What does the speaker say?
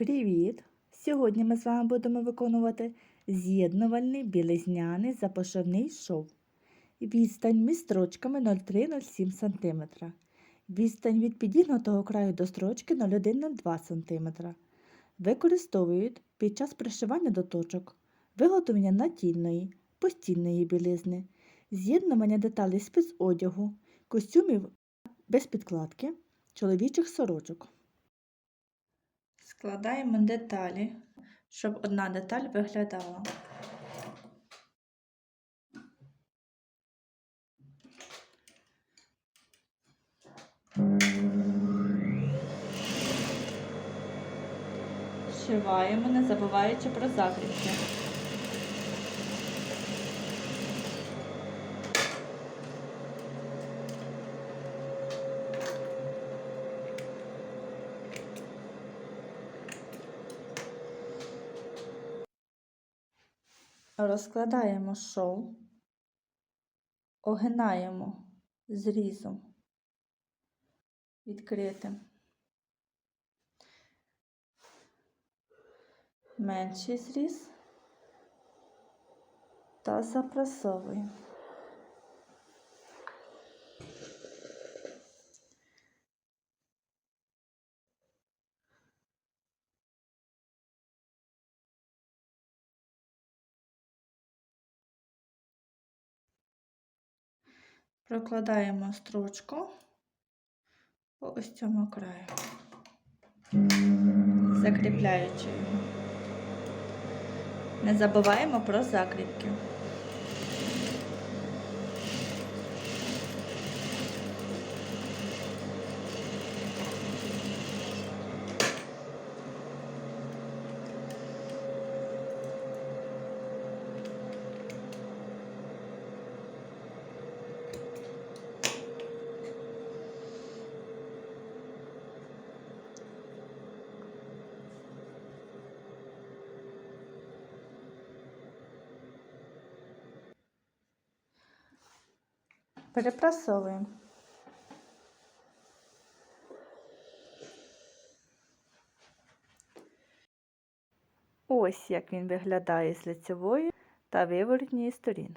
Привіт! Сьогодні ми з вами будемо виконувати з'єднувальний білизняний запашовний шов. Відстань між строчками 0,3-0,7 см. Відстань від підігнутого краю до строчки 0,1-0,2 см. Використовують під час пришивання до точок, виготовлення натільної, постільної білизни, з'єднування деталей спецодягу, костюмів без підкладки, чоловічих сорочок. Складаємо деталі, щоб одна деталь виглядала. Шиваємо, не забуваючи про закріпки. Розкладаємо шов, огинаємо зрізом відкритим. Менший зріз та запресовуємо. Прокладаємо строчку по ось цьому краю, закріпляючи його. Не забуваємо про закріпки. Перепрасовуємо. Ось як він виглядає з лицевої та виворотньої сторін.